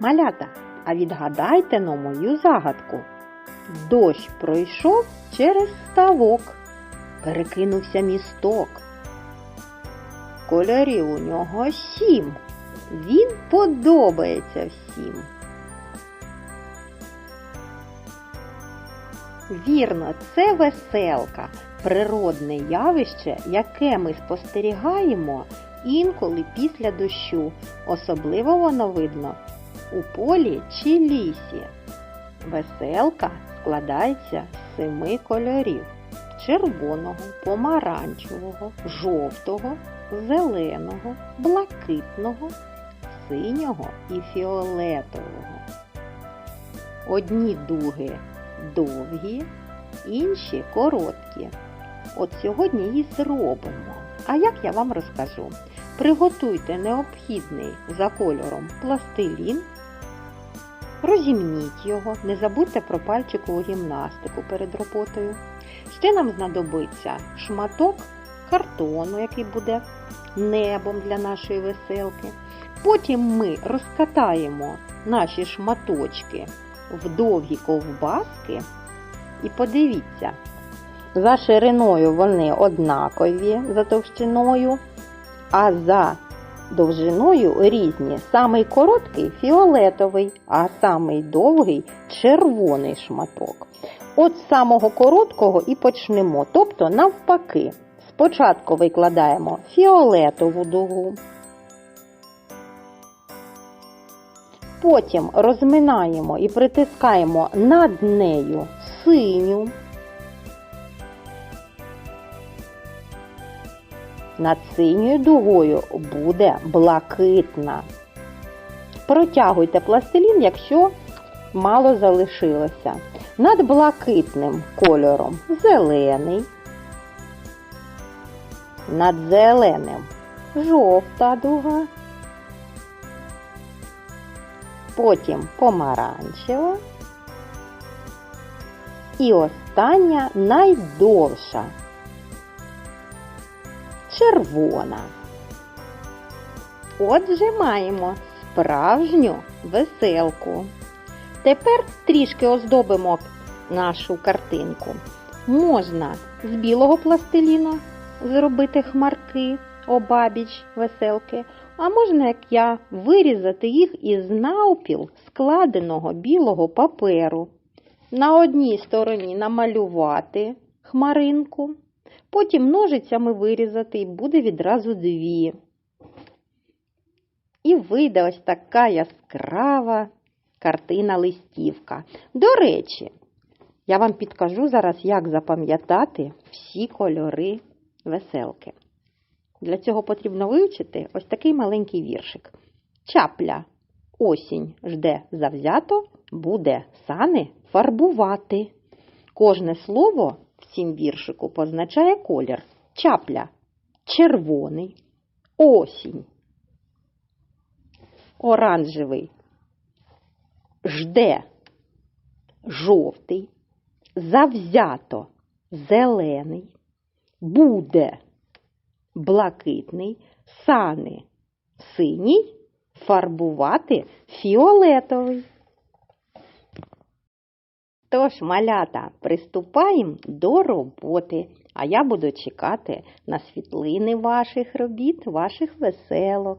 Малята, а відгадайте но мою загадку. Дощ пройшов через ставок, перекинувся місток. Кольорів у нього сім. Він подобається всім. Вірно, це веселка, природне явище, яке ми спостерігаємо інколи після дощу. Особливо воно видно у полі чи лісі. Веселка складається з семи кольорів червоного, помаранчевого, жовтого, зеленого, блакитного, синього і фіолетового. Одні дуги довгі, інші короткі. От сьогодні її зробимо. А як я вам розкажу? Приготуйте необхідний за кольором пластилін, розімніть його, не забудьте про пальчикову гімнастику перед роботою. Ще нам знадобиться шматок картону, який буде небом для нашої веселки. Потім ми розкатаємо наші шматочки в довгі ковбаски. І подивіться, за шириною вони однакові за товщиною, а за довжиною різні. Самий короткий фіолетовий, а самий довгий червоний шматок. От з самого короткого і почнемо, тобто навпаки. Спочатку викладаємо фіолетову дугу. Потім розминаємо і притискаємо над нею синю. Над синьою дугою буде блакитна. Протягуйте пластилін, якщо мало залишилося. Над блакитним кольором зелений. Над зеленим жовта дуга. Потім помаранчева. І остання найдовша червона. Отже, маємо справжню веселку. Тепер трішки оздобимо нашу картинку. Можна з білого пластиліна зробити хмарки обабіч веселки, а можна, як я, вирізати їх із навпіл складеного білого паперу. На одній стороні намалювати хмаринку, потім ножицями вирізати і буде відразу дві. І вийде ось така яскрава картина листівка. До речі, я вам підкажу зараз, як запам'ятати всі кольори веселки. Для цього потрібно вивчити ось такий маленький віршик. Чапля осінь жде завзято, буде сани фарбувати. Кожне слово цім віршику позначає колір. Чапля червоний, осінь, оранжевий, жде жовтий, завзято зелений, буде блакитний, сани синій, фарбувати фіолетовий. Тож, малята, приступаємо до роботи, а я буду чекати на світлини ваших робіт, ваших веселок.